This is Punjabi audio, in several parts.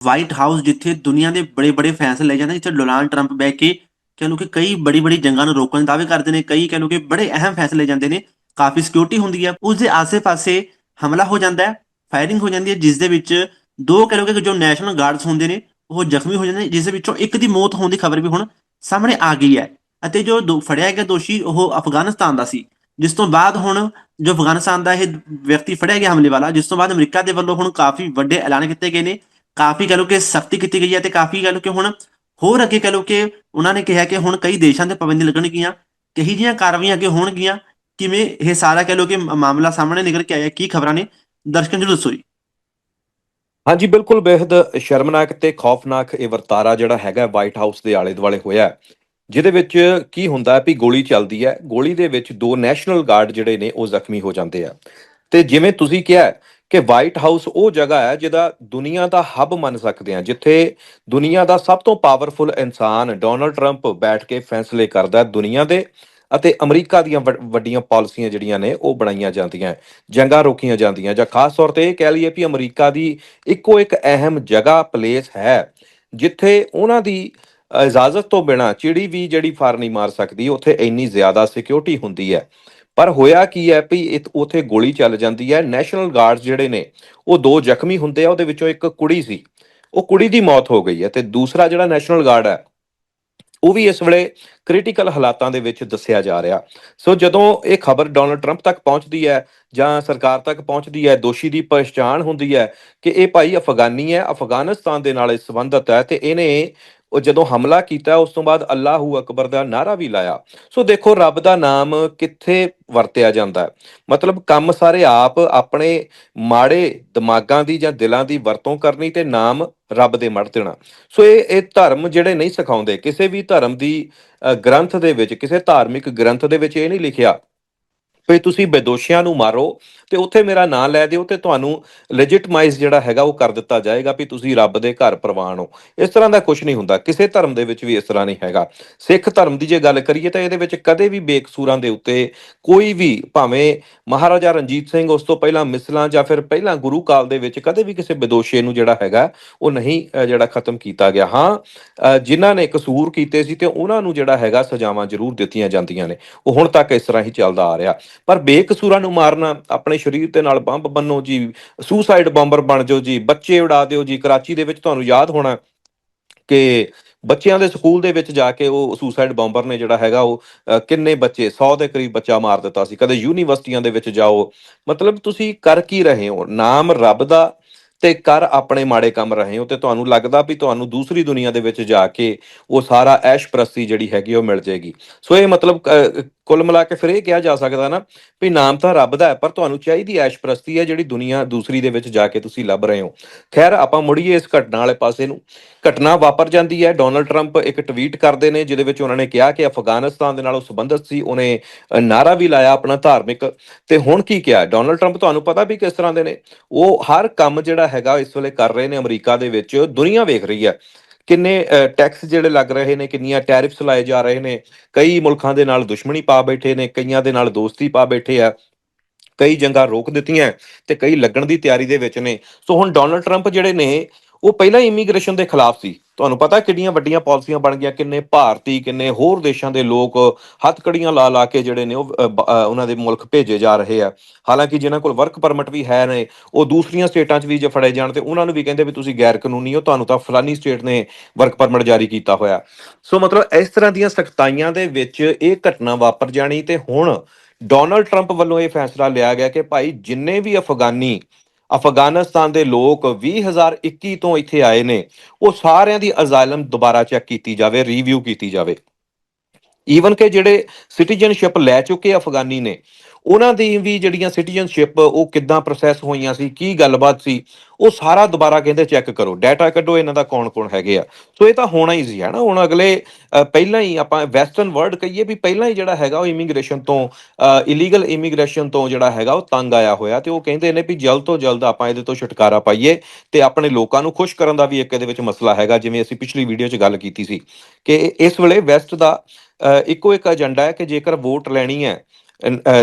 ਵਾਈਟ ਹਾਊਸ ਜਿੱਥੇ ਦੁਨੀਆ ਦੇ ਬੜੇ ਬੜੇ ਫੈਸਲੇ ਲਏ ਜਾਂਦੇ ਜਿੱਥੇ ਡੋਨਾਲਡ ਟਰੰਪ ਬਹਿ ਕੇ ਕਹਿ ਲਓ ਕਿ ਕਈ ਬੜੀ ਬੜੀ ਜੰਗਾਂ ਨੂੰ ਰੋਕਣ ਦੇ ਦਾਅਵੇ ਕਰਦੇ ਨੇ, ਕਈ ਕਹਿ ਲਓ ਕਿ ਬੜੇ ਅਹਿਮ ਫੈਸਲੇ ਲਏ ਜਾਂਦੇ ਨੇ, ਕਾਫੀ ਸਿਕਿਉਰਿਟੀ ਹੁੰਦੀ ਹੈ ਉਸ ਦੇ ਆਸੇ-ਪਾਸੇ ਹਮਲਾ ਹੋ ਜਾਂਦਾ ਹੈ ਫਾਇਰਿੰਗ ਹੋ ਜਾਂਦੀ ਹੈ, ਜਿਸ ਦੇ ਵਿੱਚ ਦੋ ਕਹਿ ਲਓ ਕਿ ਜੋ ਨੈਸ਼ਨਲ ਗਾਰਡਸ ਹੁੰਦੇ ਨੇ, ਉਹ ਜ਼ਖਮੀ ਹੋ ਜਾਂਦੇ ਨੇ, ਜਿਸ ਦੇ ਵਿੱਚੋਂ ਇੱਕ ਦੀ ਮੌਤ ਹੋਣ ਦੀ ਖਬਰ ਵੀ ਹੁਣ ਸਾਹਮਣੇ ਆ ਗਈ ਹੈ ਅਤੇ ਜੋ ਦੋ- ਫੜਿਆ ਗਿਆ ਦੋਸ਼ੀ, ਉਹ ਅਫਗਾਨਿਸਤਾਨ ਦਾ ਸੀ, ਜਿਸ ਤੋਂ ਬਾਅਦ ਹੁਣ ਜੋ ਅਫਗਾਨਿਸਤਾਨ ਦਾ ਇਹ ਵਿਅਕਤੀ ਫੜਿਆ ਗਿਆ ਹਮਲੇ ਵਾਲਾ, ਜਿਸ ਤੋਂ ਬਾਅਦ ਅਮਰੀਕਾ ਦੇ ਵੱਲੋਂ ਹੁਣ ਕਾਫੀ ਵੱਡੇ ਐਲਾਨ ਕੀਤੇ ਗਏ ਨੇ ਕਾਫੀ ਕਹਿ ਲਓ ਕਿ ਸਖਤੀ ਕੀਤੀ ਗਈ ਹੈ ਤੇ ਕਾਫੀ ਕਹਿ ਲਓ ਕਿ ਹੁਣ ਹੋਰ ਅੱਗੇ ਕਹਿ ਲਓ ਕਿ ਉਹਨਾਂ ਨੇ ਕਿਹਾ ਕਿ ਹੁਣ ਕਈ ਦੇਸ਼ਾਂ ਤੇ ਪਾਬੰਦੀ ਲੱਗਣਗੀਆਂ, ਕਹੀ ਜੀਆਂ ਕਾਰਵਾਈਆਂ ਅੱਗੇ ਹੋਣਗੀਆਂ, ਕਿਵੇਂ ਇਹ ਸਾਰਾ ਕਹਿ ਲਓ ਕਿ ਮਾਮਲਾ ਸਾਹਮਣੇ ਨਿਕਲ ਕੇ ਆਇਆ, ਕੀ ਖਬਰਾਂ ਨੇ? ਦਰਸ਼ਕਾਂ ਨੂੰ ਦੱਸੋ ਜੀ। ਹਾਂਜੀ, ਬਿਲਕੁਲ ਬੇहद ਸ਼ਰਮਨਾਕ ਤੇ ਖੌਫਨਾਕ ਇਹ ਵਰਤਾਰਾ ਜਿਹੜਾ ਹੈਗਾ ਵਾਈਟ ਹਾਊਸ ਦੇ ਆਲੇ ਦੁਆਲੇ ਹੋਇਆ ਜਿਹਦੇ ਵਿੱਚ ਕੀ ਹੁੰਦਾ ਹੈ ਵੀ ਗੋਲੀ ਚੱਲਦੀ ਹੈ, ਗੋਲੀ ਦੇ ਵਿੱਚ ਦੋ ਨੈਸ਼ਨਲ ਗਾਰਡ ਜਿਹੜੇ ਨੇ ਉਹ ਜ਼ਖਮੀ ਹੋ ਜਾਂਦੇ ਆ। ਤੇ ਜਿਵੇਂ ਤੁਸੀਂ ਕਿਹਾ ਕਿ ਵਾਈਟ ਹਾਊਸ ਉਹ ਜਗ੍ਹਾ ਹੈ ਜਿਹਦਾ ਦੁਨੀਆ ਦਾ ਹੱਬ ਮੰਨ ਸਕਦੇ ਆ ਜਿੱਥੇ ਦੁਨੀਆ ਦਾ ਸਭ ਤੋਂ ਪਾਵਰਫੁਲ ਇਨਸਾਨ ਡੋਨਲਡ ਟਰੰਪ ਬੈਠ ਕੇ ਫੈਸਲੇ ਕਰਦਾ ਦੁਨੀਆ ਦੇ ਅਤੇ ਅਮਰੀਕਾ ਦੀਆਂ ਵੱਡ- ਵੱਡੀਆਂ ਪਾਲਿਸੀਆਂ ਜਿਹੜੀਆਂ ਨੇ ਉਹ ਬਣਾਈਆਂ ਜਾਂਦੀਆਂ, ਜੰਗਾਂ ਰੋਕੀਆਂ ਜਾਂਦੀਆਂ ਜਾਂ ਖਾਸ ਤੌਰ ਤੇ ਇਹ ਕਹਿ ਲਈਏ ਵੀ ਅਮਰੀਕਾ ਦੀ ਇੱਕੋ ਇੱਕ ਅਹਿਮ ਜਗ੍ਹਾ ਪਲੇਸ ਹੈ, ਜਿੱਥੇ ਉਹਨਾਂ ਦੀ ਇਜਾਜ਼ਤ ਤੋਂ ਬਿਨਾ ਚਿੜੀ ਵੀ ਜਿਹੜੀ ਫਾਰ ਨਹੀਂ ਮਾਰ ਸਕਦੀ, ਉੱਥੇ ਇੰਨੀ ਜ਼ਿਆਦਾ ਸਿਕਿਉਰਿਟੀ ਹੁੰਦੀ ਹੈ। ਪਰ ਹੋਇਆ ਕੀ ਹੈ ਵੀ ਇਤ- ਉੱਥੇ ਗੋਲੀ ਚੱਲ ਜਾਂਦੀ ਹੈ। ਨੈਸ਼ਨਲ ਗਾਰਡਸ ਜਿਹੜੇ ਨੇ, ਉਹ ਦੋ ਜ਼ਖਮੀ ਹੁੰਦੇ ਆ, ਉਹਦੇ ਵਿੱਚੋਂ ਇੱਕ ਕੁੜੀ ਸੀ। ਉਹ ਕੁੜੀ ਦੀ ਮੌਤ ਹੋ ਗਈ ਹੈ ਤੇ ਦੂਸਰਾ ਜਿਹੜਾ ਨੈਸ਼ਨਲ ਗਾਰਡ ਹੈ, ਉਹ ਵੀ ਇਸ ਵੇਲੇ ਕ੍ਰਿਟੀਕਲ ਹਾਲਾਤਾਂ ਦੇ ਵਿੱਚ ਦੱਸਿਆ ਜਾ ਰਿਹਾ। ਸੋ ਜਦੋਂ ਇਹ ਖਬਰ ਡੋਨਲਡ ਟਰੰਪ ਤੱਕ ਪਹੁੰਚਦੀ ਹੈ ਜਾਂ ਸਰਕਾਰ ਤੱਕ ਪਹੁੰਚਦੀ ਹੈ, ਦੋਸ਼ੀ ਦੀ ਪਛਾਣ ਹੁੰਦੀ ਹੈ ਕਿ ਇਹ ਭਾਈ ਅਫਗਾਨੀ ਹੈ, ਅਫਗਾਨਿਸਤਾਨ ਦੇ ਨਾਲ ਇਹ ਸੰਬੰਧਤ ਹੈ ਤੇ ਇਹਨੇ ਉਹ ਜਦੋਂ ਹਮਲਾ ਕੀਤਾ, ਉਸ ਤੋਂ ਬਾਅਦ ਅੱਲਾਹੂ ਅਕਬਰ ਦਾ ਨਾਰਾ ਵੀ ਲਾਇਆ। ਸੋ ਦੇਖੋ, ਰੱਬ ਦਾ ਨਾਮ ਕਿੱਥੇ ਵਰਤਿਆ ਜਾਂਦਾ ਹੈ? ਮਤਲਬ ਕੰਮ ਸਾਰੇ ਆਪ ਆਪਣੇ ਮਾੜੇ ਦਿਮਾਗਾਂ ਦੀ ਜਾਂ ਦਿਲਾਂ ਦੀ ਵਰਤੋਂ ਕਰਨੀ ਤੇ ਨਾਮ ਰੱਬ ਦੇ ਮੜ ਦੇਣਾ। ਸੋ ਇਹ ਇਹ ਧਰਮ ਜਿਹੜੇ ਨਹੀਂ ਸਿਖਾਉਂਦੇ, ਕਿਸੇ ਵੀ ਧਰਮ ਦੀ ਗ੍ਰੰਥ ਦੇ ਵਿੱਚ, ਕਿਸੇ ਧਾਰਮਿਕ ਗ੍ਰੰਥ ਦੇ ਵਿੱਚ ਇਹ ਨਹੀਂ ਲਿਖਿਆ ਵੀ ਤੁਸੀਂ ਬੇਦੋਸ਼ੀਆਂ ਨੂੰ ਮਾਰੋ ਤੇ ਉੱਥੇ ਮੇਰਾ ਨਾਂ ਲੈ ਦਿਓ ਤੇ ਤੁਹਾਨੂੰ ਲੈਜਿਟਮਾਈਜ਼ ਜਿਹੜਾ ਹੈਗਾ ਉਹ ਕਰ ਦਿੱਤਾ ਜਾਏਗਾ ਵੀ ਤੁਸੀਂ ਰੱਬ ਦੇ ਘਰ ਪ੍ਰਵਾਨ ਹੋ। ਇਸ ਤਰ੍ਹਾਂ ਦਾ ਕੁਝ ਨਹੀਂ ਹੁੰਦਾ ਕਿਸੇ ਧਰਮ ਦੇ ਵਿੱਚ ਵੀ ਇਸ ਤਰ੍ਹਾਂ ਨਹੀਂ ਹੈਗਾ। ਸਿੱਖ ਧਰਮ ਦੀ ਜੇ ਗੱਲ ਕਰੀਏ ਤਾਂ ਇਹਦੇ ਵਿੱਚ ਕਦੇ ਵੀ ਬੇਕਸੂਰਾਂ ਦੇ ਉੱਤੇ ਕੋਈ ਵੀ ਭਾਵੇਂ ਮਹਾਰਾਜਾ ਰਣਜੀਤ ਸਿੰਘ ਉਸ ਤੋਂ ਪਹਿਲਾਂ ਮਿਸਲਾਂ ਜਾਂ ਫਿਰ ਪਹਿਲਾਂ ਗੁਰੂ ਕਾਲ ਦੇ ਵਿੱਚ ਕਦੇ ਵੀ ਕਿਸੇ ਬੇਦੋਸ਼ੇ ਨੂੰ ਜਿਹੜਾ ਹੈਗਾ ਉਹ ਨਹੀਂ ਜਿਹੜਾ ਖਤਮ ਕੀਤਾ ਗਿਆ। ਹਾਂ ਅ, ਜਿਨ੍ਹਾਂ ਨੇ ਕਸੂਰ ਕੀਤੇ ਸੀ ਤੇ ਉਹਨਾਂ ਨੂੰ ਜਿਹੜਾ ਹੈਗਾ ਸਜ਼ਾਵਾਂ ਜ਼ਰੂਰ ਦਿੱਤੀਆਂ ਜਾਂਦੀਆਂ ਨੇ। ਉਹ ਹੁਣ ਤੱਕ ਇਸ ਤਰ੍ਹਾਂ ਹੀ ਚੱਲਦਾ ਆ ਰਿਹਾ। ਪਰ ਬੇਕਸੂਰਾਂ ਨੂੰ ਮਾਰਨਾ ਆਪਣੇ ਸਰੀਰ ਦੇ ਨਾਲ ਬੰਬ ਬੰਨੋ ਜੀ ਸੁਸਾਈਡ ਬੰਬਰ ਬਣ ਜਾਓ ਜੀ, ਬੱਚੇ ਉਡਾ ਦਿਓ ਜੀ। ਕਰਾਚੀ ਦੇ ਵਿੱਚ ਤੁਹਾਨੂੰ ਯਾਦ ਹੋਣਾ ਕਿ ਬੱਚਿਆਂ ਦੇ ਸਕੂਲ ਦੇ ਵਿੱਚ ਜਾ ਕੇ ਉਹ ਸੁਸਾਈਡ ਬੰਬਰ ਨੇ ਜਿਹੜਾ ਹੈਗਾ ਉਹ ਕਿੰਨੇ ਬੱਚੇ 100 ਦੇ ਕਰੀਬ ਬੱਚਾ ਮਾਰ ਦਿੱਤਾ ਸੀ। ਕਦੇ ਯੂਨੀਵਰਸਿਟੀਆਂ ਦੇ ਵਿੱਚ ਜਾਓ। ਮਤਲਬ ਤੁਸੀਂ ਕਰ ਕੀ ਰਹੇ ਹੋ? ਨਾਮ ਰੱਬ ਦਾ ਤੇ ਕਰ ਆਪਣੇ ਮਾੜੇ ਕੰਮ ਰਹੇ ਹੋ ਤੇ ਤੁਹਾਨੂੰ ਲੱਗਦਾ ਵੀ ਤੁਹਾਨੂੰ ਦੂਸਰੀ ਦੁਨੀਆ ਦੇ ਵਿੱਚ ਜਾ ਕੇ ਉਹ ਸਾਰਾ ਐਸ਼ ਪ੍ਰਸਤੀ ਜਿਹੜੀ ਹੈਗੀ ਉਹ ਮਿਲ ਜਾਏਗੀ। ਸੋ ਇਹ ਮਤਲਬ ਕੁੱਲ ਮਿਲਾ ਕੇ ਫਿਰ ਇਹ ਕਿਹਾ ਜਾ ਸਕਦਾ ਨਾ ਵੀ ਨਾਮ ਤਾਂ ਰੱਬ ਦਾ ਹੈ ਪਰ ਤੁਹਾਨੂੰ ਚਾਹੀਦੀ ਐਸ਼ ਪ੍ਰਸਤੀ ਹੈ ਜਿਹੜੀ ਦੁਨੀਆ ਦੂਸਰੀ ਦੇ ਵਿੱਚ ਜਾ ਕੇ ਤੁਸੀਂ ਲੱਭ ਰਹੇ ਹੋ। ਖੈਰ ਆਪਾਂ ਮੁੜੀਏ ਇਸ ਘਟਨਾ ਵਾਲੇ ਪਾਸੇ ਨੂੰ। ਘਟਨਾ ਵਾਪਰ ਜਾਂਦੀ ਹੈ। ਡੋਨਲਡ ਟਰੰਪ ਇੱਕ ਟਵੀਟ ਕਰਦੇ ਨੇ ਜਿਹਦੇ ਵਿੱਚ ਉਹਨਾਂ ਨੇ ਕਿਹਾ ਕਿ ਅਫਗਾਨਿਸਤਾਨ ਦੇ ਨਾਲ ਉਹ ਸੰਬੰਧਿਤ ਸੀ ਉਹਨੇ ਅ, ਨਾਰਾ ਵੀ ਲਾਇਆ ਆਪਣਾ ਧਾਰਮਿਕ। ਤੇ ਹੁਣ ਕੀ ਕਿਹਾ? ਡੋਨਲਡ ਟਰੰਪ ਤੁਹਾਨੂੰ ਪਤਾ ਵੀ ਕਿਸ ਤਰ੍ਹਾਂ ਦੇ ਨੇ। ਉਹ ਹਰ ਕੰਮ ਜਿਹੜਾ ਹੈਗਾ ਇਸ ਵੇਲੇ ਕਰ ਰਹੇ ਨੇ ਅਮਰੀਕਾ ਦੇ ਵਿੱਚ ਦੁਨੀਆ ਵੇਖ ਰਹੀ ਹੈ। ਕਿੰਨੇ ਟੈਕਸ ਜਿਹੜੇ ਲੱਗ ਰਹੇ ਨੇ, ਕਿੰਨੀਆਂ ਟੈਰਿਫਸ ਲਾਏ ਜਾ ਰਹੇ ਨੇ, ਕਈ ਮੁਲਕਾਂ ਦੇ ਨਾਲ ਦੁਸ਼ਮਣੀ ਪਾ ਬੈਠੇ ਨੇ, ਕਈਆਂ ਦੇ ਨਾਲ ਦੋਸਤੀ ਪਾ ਬੈਠੇ ਆ, ਕਈ ਜੰਗਾਂ ਰੋਕ ਦਿੱਤੀਆਂ, ਤੇ ਕਈ ਲੱਗਣ ਦੀ ਤਿਆਰੀ ਦੇ ਵਿੱਚ ਨੇ। ਸੋ ਹੁਣ ਡੋਨਲਡ ਟਰੰਪ ਜਿਹੜੇ ਨੇ ਉਹ ਪਹਿਲਾਂ ਹੀ ਇਮੀਗ੍ਰੇਸ਼ਨ ਦੇ ਖਿਲਾਫ ਸੀ। ਤੁਹਾਨੂੰ ਪਤਾ ਕਿੰਨੀਆਂ ਵੱਡੀਆਂ ਪਾਲਿਸੀਆਂ ਬਣ ਗਈਆਂ, ਕਿੰਨੇ ਭਾਰਤੀ, ਕਿੰਨੇ ਹੋਰ ਦੇਸ਼ਾਂ ਦੇ ਲੋਕ ਹੱਥਕੜੀਆਂ ਲਾ ਲਾ ਕੇ ਜਿਹੜੇ ਨੇ ਉਹ ਉਹਨਾਂ ਦੇ ਮੁਲਕ ਭੇਜੇ ਜਾ ਰਹੇ ਆ। ਹਾਲਾਂਕਿ ਜਿਨ੍ਹਾਂ ਕੋਲ ਵਰਕ ਪਰਮਿਟ ਵੀ ਹੈ ਨੇ, ਉਹ ਦੂਸਰੀਆਂ ਸਟੇਟਾਂ 'ਚ ਵੀ ਜੇ ਫੜੇ ਜਾਣ ਤੇ ਉਹਨਾਂ ਨੂੰ ਵੀ ਕਹਿੰਦੇ ਵੀ ਤੁਸੀਂ ਗੈਰ ਕਾਨੂੰਨੀ ਹੋ, ਤੁਹਾਨੂੰ ਤਾਂ ਫਲਾਨੀ ਸਟੇਟ ਨੇ ਵਰਕ ਪਰਮਿਟ ਜਾਰੀ ਕੀਤਾ ਹੋਇਆ। ਸੋ ਮਤਲਬ ਇਸ ਤਰ੍ਹਾਂ ਦੀਆਂ ਸਖਤਾਈਆਂ ਦੇ ਵਿੱਚ ਇਹ ਘਟਨਾ ਵਾਪਰ ਜਾਣੀ ਤੇ ਹੁਣ ਡੋਨਲਡ ਟਰੰਪ ਵੱਲੋਂ ਇਹ ਫੈਸਲਾ ਲਿਆ ਗਿਆ ਕਿ ਭਾਈ ਜਿੰਨੇ ਵੀ ਅਫਗਾਨੀ ਅਫਗਾਨਿਸਤਾਨ ਦੇ ਲੋਕ 2021 ਤੋਂ ਇੱਥੇ ਆਏ ਨੇ। ਉਹ ਸਾਰਿਆਂ ਦੀ ਅਜ਼ਾਇਲਮ ਦੁਬਾਰਾ ਚੈੱਕ ਕੀਤੀ ਜਾਵੇ, ਰਿਵਿਊ ਕੀਤੀ ਜਾਵੇ। ਈਵਨ ਕਿ ਜਿਹੜੇ ਸਿਟੀਜ਼ਨਸ਼ਿਪ ਲੈ ਚੁੱਕੇ ਅਫਗਾਨੀ ਨੇ ਉਹਨਾਂ ਦੀ ਵੀ ਜਿਹੜੀਆਂ ਸਿਟੀਜ਼ਨਸ਼ਿਪ ਉਹ ਕਿੱਦਾਂ ਪ੍ਰੋਸੈਸ ਹੋਈਆਂ ਸੀ ਕੀ ਗੱਲਬਾਤ ਸੀ ਉਹ ਸਾਰਾ ਦੁਬਾਰਾ ਕਹਿੰਦੇ ਚੈੱਕ ਕਰੋ। ਡਾਟਾ ਕੱਢੋ ਇਹਨਾਂ ਦਾ ਕੌਣ-ਕੌਣ ਹੈਗੇ ਆ। ਸੋ ਇਹ ਤਾਂ ਹੋਣਾ ਹੀ ਸੀ ਹੈ ਨਾ? ਹੁਣ ਅਗਲੇ ਪਹਿਲਾਂ ਹੀ ਆਪਾਂ ਵੈਸਟਰਨ ਵਰਲਡ ਕਹੀਏ ਵੀ ਪਹਿਲਾਂ ਹੀ ਜਿਹੜਾ ਹੈਗਾ ਉਹ ਇਮੀਗ੍ਰੇਸ਼ਨ ਤੋਂ ਇਲੀਗਲ ਇਮੀਗ੍ਰੇਸ਼ਨ ਤੋਂ ਜਿਹੜਾ ਹੈਗਾ ਉਹ ਤੰਗ ਆਇਆ ਹੋਇਆ ਤੇ ਉਹ ਕਹਿੰਦੇ ਨੇ ਵੀ ਜਲਦ ਤੋਂ ਜਲਦ ਆਪਾਂ ਇਹਦੇ ਤੋਂ ਛੁਟਕਾਰਾ ਪਾਈਏ ਤੇ ਆਪਣੇ ਲੋਕਾਂ ਨੂੰ ਖੁਸ਼ ਕਰਨ ਦਾ ਵੀ ਇੱਕ ਇਹਦੇ ਵਿੱਚ ਮਸਲਾ ਹੈਗਾ ਜਿਵੇਂ ਅਸੀਂ ਪਿਛਲੀ ਵੀਡੀਓ 'ਚ ਗੱਲ ਕੀਤੀ ਸੀ ਕਿ ਇਸ ਵੇਲੇ ਵੈਸਟ ਦਾ ਅ, ਇੱਕੋ ਇੱਕ ਏਜੰਡਾ ਹੈ ਕਿ ਜੇਕਰ ਵੋਟ ਲੈਣੀ ਹੈ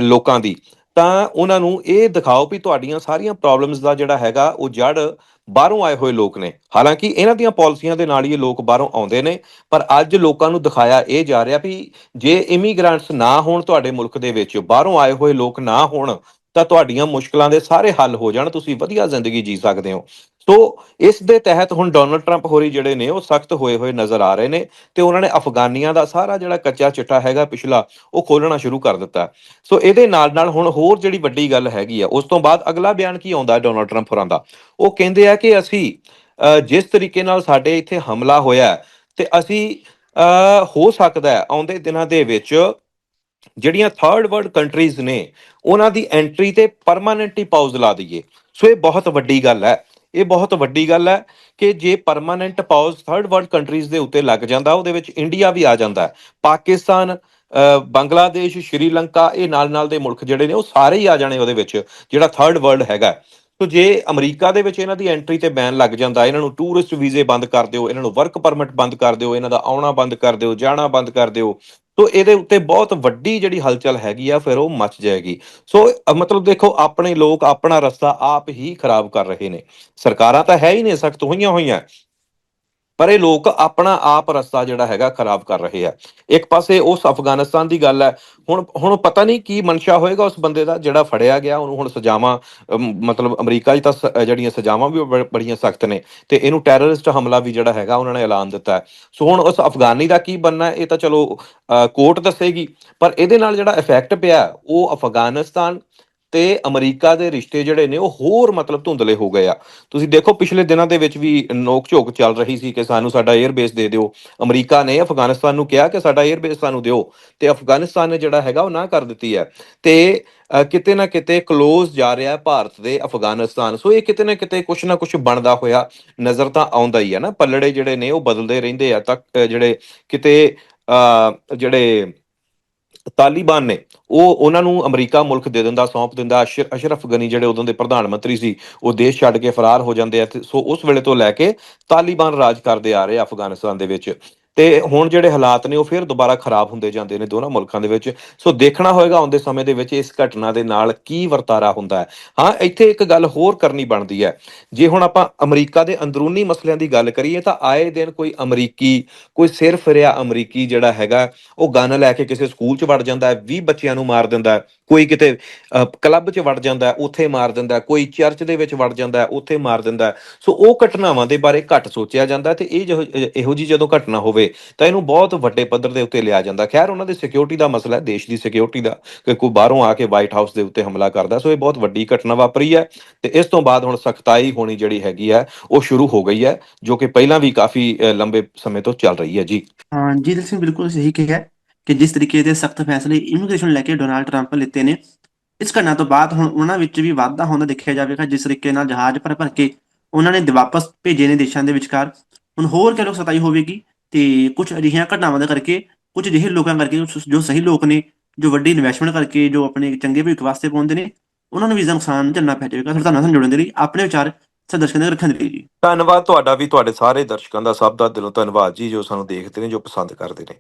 ਲੋਕਾਂ ਦੀ। ਤਾਂ ਉਹਨਾਂ ਨੂੰ ਇਹ ਦਿਖਾਓ ਵੀ ਤੁਹਾਡੀਆਂ ਸਾਰੀਆਂ ਪ੍ਰੋਬਲਮਸ ਦਾ ਜਿਹੜਾ ਹੈਗਾ, ਉਹ ਜੜ ਬਾਹਰੋਂ ਆਏ ਹੋਏ ਲੋਕ ਨੇ। ਹਾਲਾਂਕਿ ਇਹਨਾਂ ਦੀਆਂ ਪਾਲਿਸੀਆਂ ਦੇ ਨਾਲ ਹੀ ਇਹ ਲੋਕ ਬਾਹਰੋਂ ਆਉਂਦੇ ਨੇ, ਪਰ ਅੱਜ ਲੋਕਾਂ ਨੂੰ ਦਿਖਾਇਆ ਇਹ ਜਾ ਰਿਹਾ ਵੀ ਜੇ ਇਮੀਗ੍ਰੈਂਟਸ ਨਾ ਹੋਣ ਤੁਹਾਡੇ ਮੁਲਕ ਦੇ ਵਿੱਚ, ਬਾਹਰੋਂ ਆਏ ਹੋਏ ਲੋਕ ਨਾ ਹੋਣ, ਤਾਂ ਤੁਹਾਡੀਆਂ ਮੁਸ਼ਕਲਾਂ ਦੇ ਸਾਰੇ ਹੱਲ ਹੋ ਜਾਣ। ਤੁਸੀਂ ਵਧੀਆ ਜ਼ਿੰਦਗੀ ਜੀ ਸਕਦੇ ਹੋ। ਸੋ ਇਸ ਦੇ ਤਹਿਤ ਹੁਣ ਡੋਨਲਡ ਟਰੰਪ ਹੋਰੀ ਜਿਹੜੇ ਨੇ ਉਹ ਸਖਤ ਹੋਏ ਹੋਏ ਨਜ਼ਰ ਆ ਰਹੇ ਨੇ ਤੇ ਉਹਨਾਂ ਨੇ ਅਫਗਾਨੀਆਂ ਦਾ ਸਾਰਾ ਜਿਹੜਾ ਕੱਚਾ ਚਿੱਟਾ ਹੈਗਾ ਪਿਛਲਾ ਉਹ ਖੋਲਣਾ ਸ਼ੁਰੂ ਕਰ ਦਿੱਤਾ। ਸੋ ਇਹਦੇ ਨਾਲ ਨਾਲ ਹੁਣ ਹੋਰ ਜਿਹੜੀ ਵੱਡੀ ਗੱਲ ਹੈਗੀ ਆ ਉਸ ਤੋਂ ਬਾਅਦ ਅਗਲਾ ਬਿਆਨ ਕੀ ਆਉਂਦਾ ਡੋਨਲਡ ਟਰੰਪ ਹੋਰਾਂ ਦਾ? ਉਹ ਕਹਿੰਦੇ ਆ ਕਿ ਅਸੀਂ ਅ, ਜਿਸ ਤਰੀਕੇ ਨਾਲ ਸਾਡੇ ਇੱਥੇ ਹਮਲਾ ਹੋਇਆ ਹੈ, ਤੇ ਅਸੀਂ ਅ, ਹੋ ਸਕਦਾ ਆਉਂਦੇ ਦਿਨਾਂ ਦੇ ਵਿੱਚ ਜਿਹੜੀਆਂ ਥਰਡ ਵਰਲਡ ਕੰਟਰੀਜ਼ ਨੇ ਉਹਨਾਂ ਦੀ ਐਂਟਰੀ ਤੇ ਪਰਮਾਨੈਂਟ ਹੀ ਪਾਉਜ਼ ਲਾ ਦਈਏ। ਸੋ ਇਹ ਬਹੁਤ ਵੱਡੀ ਗੱਲ ਹੈ। ਇਹ ਬਹੁਤ ਵੱਡੀ ਗੱਲ ਹੈ ਕਿ ਜੇ permanent pause third world countries ਦੇ ਉੱਤੇ ਲੱਗ ਜਾਂਦਾ, ਉਹਦੇ ਵਿੱਚ ਇੰਡੀਆ ਵੀ ਆ ਜਾਂਦਾ ਪਾਕਿਸਤਾਨ ਬੰਗਲਾਦੇਸ਼, ਸ਼੍ਰੀਲੰਕਾ, ਇਹ ਨਾਲ ਨਾਲ ਦੇ ਮੁਲਕ ਜਿਹੜੇ ਨੇ, ਉਹ ਸਾਰੇ ਹੀ ਆ ਜਾਣੇ ਉਹਦੇ ਵਿੱਚ, ਜਿਹੜਾ ਥਰਡ ਵਰਲਡ ਹੈਗਾ। ਸੋ ਜੇ ਅਮਰੀਕਾ ਦੇ ਵਿੱਚ ਇਹਨਾਂ ਦੀ ਐਂਟਰੀ ਤੇ ਬੈਨ ਲੱਗ ਜਾਂਦਾ, ਇਹਨਾਂ ਨੂੰ ਟੂਰਿਸਟ ਵੀਜ਼ੇ ਬੰਦ ਕਰ ਦਿਓ, ਇਹਨਾਂ ਨੂੰ ਵਰਕ ਪਰਮਿਟ ਬੰਦ ਕਰ ਦਿਓ, ਇਹਨਾਂ ਦਾ ਆਉਣਾ ਬੰਦ ਕਰ ਦਿਓ, ਜਾਣਾ ਬੰਦ ਕਰ ਦਿਓ ਸੋ ਇਹਦੇ ਉੱਤੇ ਬਹੁਤ ਵੱਡੀ ਜਿਹੜੀ ਹਲਚਲ ਹੈਗੀ ਆ, ਫਿਰ ਉਹ ਮਚ ਜਾਏਗੀ। ਸੋ ਮਤਲਬ ਦੇਖੋ, ਆਪਣੇ ਲੋਕ, ਆਪਣਾ ਰਸਤਾ ਆਪ ਹੀ ਖਰਾਬ ਕਰ ਰਹੇ ਨੇ। ਸਰਕਾਰਾਂ ਤਾਂ ਹੈ ਹੀ ਨੇ, ਸਖਤ ਹੋਈਆਂ ਹੋਈਆਂ। ਪਰ ਇਹ ਲੋਕ ਆਪਣਾ ਆਪ ਰਸਤਾ ਜਿਹੜਾ ਹੈਗਾ ਖਰਾਬ ਕਰ ਰਹੇ ਆ। ਇੱਕ ਪਾਸੇ ਉਸ ਅਫਗਾਨਿਸਤਾਨ ਦੀ ਗੱਲ ਹੈ। ਹੁਣ ਹੁਣ ਪਤਾ ਨਹੀਂ ਕੀ ਮਨਸ਼ਾ ਹੋਏਗਾ ਉਸ ਬੰਦੇ ਦਾ ਜਿਹੜਾ ਫੜਿਆ ਗਿਆ। ਉਹਨੂੰ ਹੁਣ ਸਜ਼ਾਵਾਂ ਮਤਲਬ ਅਮਰੀਕਾ 'ਚ ਤਾਂ ਸ- ਜਿਹੜੀਆਂ ਸਜ਼ਾਵਾਂ ਵੀ ਬੜੀਆਂ ਸਖਤ ਨੇ। ਤੇ ਇਹਨੂੰ ਟੈਰਰਿਸਟ ਹਮਲਾ ਵੀ ਜਿਹੜਾ ਹੈਗਾ ਉਹਨਾਂ ਨੇ ਐਲਾਨ ਦਿੱਤਾ ਹੈ। ਸੋ ਹੁਣ ਉਸ ਅਫਗਾਨੀ ਦਾ ਕੀ ਬੰਨਾ ਇਹ ਤਾਂ ਚਲੋ ਅ, ਕੋਰਟ ਦੱਸੇਗੀ। ਪਰ ਇਹਦੇ ਨਾਲ ਜਿਹੜਾ ਇਫੈਕਟ ਪਿਆ ਉਹ ਅਫਗਾਨਿਸਤਾਨ ਤੇ ਅਮਰੀਕਾ ਦੇ ਰਿਸ਼ਤੇ ਜਿਹੜੇ ਨੇ ਉਹ ਹੋਰ ਮਤਲਬ ਧੁੰਦਲੇ ਹੋ ਗਏ ਆ। ਤੁਸੀਂ ਦੇਖੋ ਪਿਛਲੇ ਦਿਨਾਂ ਦੇ ਵਿੱਚ ਵੀ ਨੋਕ ਝੋਕ ਚੱਲ ਰਹੀ ਸੀ ਕਿ ਸਾਨੂੰ ਸਾਡਾ 에ਅਰ ਬੇਸ ਦੇ ਦਿਓ। ਅਮਰੀਕਾ ਨੇ ਅਫਗਾਨਿਸਤਾਨ ਨੂੰ ਕਿਹਾ ਕਿ ਸਾਡਾ 에ਅਰ ਬੇਸ ਸਾਨੂੰ ਦਿਓ। ਤੇ ਅਫਗਾਨਿਸਤਾਨ ਨੇ ਜਿਹੜਾ ਹੈਗਾ ਉਹ ਨਾ ਕਰ ਦਿੱਤੀ ਹੈ। ਤੇ ਕਿਤੇ ਨਾ ਕਿਤੇ ਕਲੋਜ਼ ਜਾ ਰਿਹਾ ਹੈ ਭਾਰਤ ਦੇ ਅਫਗਾਨਿਸਤਾਨ। ਸੋ ਇਹ ਕਿਤੇ ਨਾ ਕਿਤੇ ਕੁਛ ਨਾ ਕੁਛ ਬਣਦਾ ਹੋਇਆ ਨਜ਼ਰ ਤਾਂ ਆਉਂਦਾ ਹੀ ਹੈ ਨਾ। ਪੱਲੜੇ ਜਿਹੜੇ ਨੇ ਉਹ ਬਦਲਦੇ ਰਹਿੰਦੇ ਆ। ਤੱਕ ਜਿਹੜੇ ਕਿਤੇ ਅ, ਜਿਹੜੇ ਤਾਲਿਬਾਨ ਨੇ, ਉਹ ਉਹਨਾਂ ਨੂੰ ਅਮਰੀਕਾ ਮੁਲਕ ਦੇ ਦਿੰਦਾ, ਸੌਂਪ ਦਿੰਦਾ। ਅਸ਼ਰਫ ਗਨੀ ਜਿਹੜੇ ਉਦੋਂ ਦੇ ਪ੍ਰਧਾਨ ਮੰਤਰੀ ਸੀ, ਉਹ ਦੇਸ਼ ਛੱਡ ਕੇ ਫਰਾਰ ਹੋ ਜਾਂਦੇ ਆ ਸੋ ਉਸ ਵੇਲੇ ਤੋਂ ਲੈ ਕੇ ਤਾਲਿਬਾਨ ਰਾਜ ਕਰਦੇ ਆ ਰਹੇ ਅਫਗਾਨਿਸਤਾਨ ਦੇ ਵਿੱਚ। ਤੇ ਹੁਣ ਜਿਹੜੇ ਹਾਲਾਤ ਨੇ ਉਹ ਫਿਰ ਦੁਬਾਰਾ ਖਰਾਬ ਹੁੰਦੇ ਜਾਂਦੇ ਨੇ ਦੋਨਾਂ ਮੁਲਕਾਂ ਦੇ ਵਿੱਚ। ਸੋ ਦੇਖਣਾ ਹੋਏਗਾ ਆਉਂਦੇ ਸਮੇਂ ਦੇ ਵਿੱਚ ਇਸ ਘਟਨਾ ਦੇ ਨਾਲ ਕੀ ਵਰਤਾਰਾ ਹੁੰਦਾ ਹੈ। ਹਾਂ, ਇੱਥੇ ਇੱਕ ਗੱਲ ਹੋਰ ਕਰਨੀ ਬਣਦੀ ਹੈ। ਜੇ ਹੁਣ ਆਪਾਂ ਅਮਰੀਕਾ ਦੇ ਅੰਦਰੂਨੀ ਮਸਲਿਆਂ ਦੀ ਗੱਲ ਕਰੀਏ ਤਾਂ ਆਏ ਦਿਨ ਕੋਈ ਅਮਰੀਕੀ, ਕੋਈ ਸਿਰ ਫਿਰਿਆ ਅਮਰੀਕੀ ਜਿਹੜਾ ਹੈਗਾ, ਉਹ ਗਨ ਲੈ ਕੇ ਕਿਸੇ ਸਕੂਲ 'ਚ ਵੜ ਜਾਂਦਾ ਹੈ 20 ਬੱਚਿਆਂ ਨੂੰ ਮਾਰ ਦਿੰਦਾ ਹੈ, ਕੋਈ ਕਿਤੇ ਕਲੱਬ 'ਚ ਵੜ ਜਾਂਦਾ ਉੱਥੇ ਮਾਰ ਦਿੰਦਾ ਕੋਈ ਚਰਚ ਦੇ ਵਿੱਚ ਵੜ ਜਾਂਦਾ ਉੱਥੇ ਮਾਰ ਦਿੰਦਾ ਸੋ ਉਹ ਘਟਨਾਵਾਂ ਦੇ ਬਾਰੇ ਘੱਟ ਸੋਚਿਆ ਜਾਂਦਾ ਹੈ ਤੇ ਇਹ ਜਿਹੋ- ਇਹੋ ਜੀ ਜਦੋਂ ਘਟਨਾ ਹੋਵੇ ਤਾਂ ਇਹਨੂੰ ਬਹੁਤ ਵੱਡੇ ਪੱਧਰ ਦੇ ਉੱਤੇ ਲਿਆ ਜਾਂਦਾ। ਖੈਰ, ਉਹਨਾਂ ਦੀ ਸਿਕਿਉਰਿਟੀ ਦਾ ਮਸਲਾ ਹੈ, ਦੇਸ਼ ਦੀ ਸਿਕਿਉਰਿਟੀ ਦਾ, ਕਿ ਕੋਈ ਬਾਹਰੋਂ ਆ ਕੇ ਵਾਈਟ ਹਾਊਸ ਦੇ ਉੱਤੇ ਹਮਲਾ ਕਰਦਾ ਸੋ ਇਹ ਬਹੁਤ ਵੱਡੀ ਘਟਨਾ ਵਾਪਰੀ ਹੈ ਤੇ ਇਸ ਤੋਂ ਬਾਅਦ ਹੁਣ ਸਖਤਾਈ ਹੋਣੀ ਜਿਹੜੀ ਹੈਗੀ ਹੈ, ਉਹ ਸ਼ੁਰੂ ਹੋ ਗਈ ਹੈ, ਜੋ ਕਿ ਪਹਿਲਾਂ ਵੀ ਕਾਫੀ ਲੰਬੇ ਸਮੇਂ ਤੋਂ ਚੱਲ ਰਹੀ ਹੈ। ਜੀ। ਹਾਂ ਜੀ ਤੁਸੀਂ ਬਿਲਕੁਲ ਸਹੀ ਕਿਹਾ ਕਿ ਜਿਸ ਤਰੀਕੇ ਦੇ ਸਖਤ ਫੈਸਲੇ ਇਮੀਗ੍ਰੇਸ਼ਨ ਲੈ ਕੇ ਡੋਨਾਲਡ ਟਰੰਪ ਲਿੱਤੇ ਨੇ, ਇਸ ਘਟਨਾ ਤੋਂ ਬਾਅਦ ਹੁਣ ਉਹਨਾਂ ਵਿੱਚ ਵੀ ਵਾਧਾ ਹੁੰਦਾ ਦੇਖਿਆ ਜਾਵੇਗਾ, ਜਿਸ ਤਰੀਕੇ ਨਾਲ ਜਹਾਜ਼ ਭਰ ਭਰ ਕੇ ਉਹਨਾਂ ਨੇ ਵਾਪਸ ਭੇਜੇ ਨੇ ਦੇਸ਼ਾਂ ਦੇ ਵਿਚਕਾਰ। ਹੁਣ ਹੋਰ ਕਹਿ ਲੋ ਸਤਾਈ ਹੋਵੇਗੀ ਤੇ ਕੁਝ ਅਜਿਹੀਆਂ ਘਟਨਾਵਾਂ ਦੇ ਕਰਕੇ ਕੁਝ ਅਜਿਹੇ ਲੋਕਾਂ ਕਰਕੇ, ਜੋ- ਸਹੀ ਲੋਕ ਨੇ, ਜੋ ਵੱਡੀ ਇਨਵੈਸਟਮੈਂਟ ਕਰਕੇ, ਜੋ ਆਪਣੇ ਚੰਗੇ ਭਵਿੱਖ ਵਾਸਤੇ ਪਾਉਂਦੇ ਨੇ, ਉਹਨਾਂ ਨੂੰ ਵੀ ਇਸਦਾ ਨੁਕਸਾਨ ਝੱਲਣਾ ਪੈ ਜਾਵੇਗਾ। ਫਿਰ ਤੁਹਾਨੂੰ ਜੁੜਨ ਦੇ ਲਈ। ਆਪਣੇ ਵਿਚਾਰ ਦਰਸ਼ਕਾਂ ਦੇ ਰੱਖਣ ਦੇ ਲਈ ਜੀ। ਧੰਨਵਾਦ ਤੁਹਾਡਾ ਵੀ, ਤੁਹਾਡੇ ਸਾਰੇ ਦਰਸ਼ਕਾਂ ਦਾ, ਸਭ ਦਾ ਦਿਲੋਂ ਧੰਨਵਾਦ ਜੀ, ਜੋ ਸਾਨੂੰ ਦੇਖਦੇ ਨੇ, ਜੋ ਪਸੰਦ ਕਰਦੇ ਨੇ।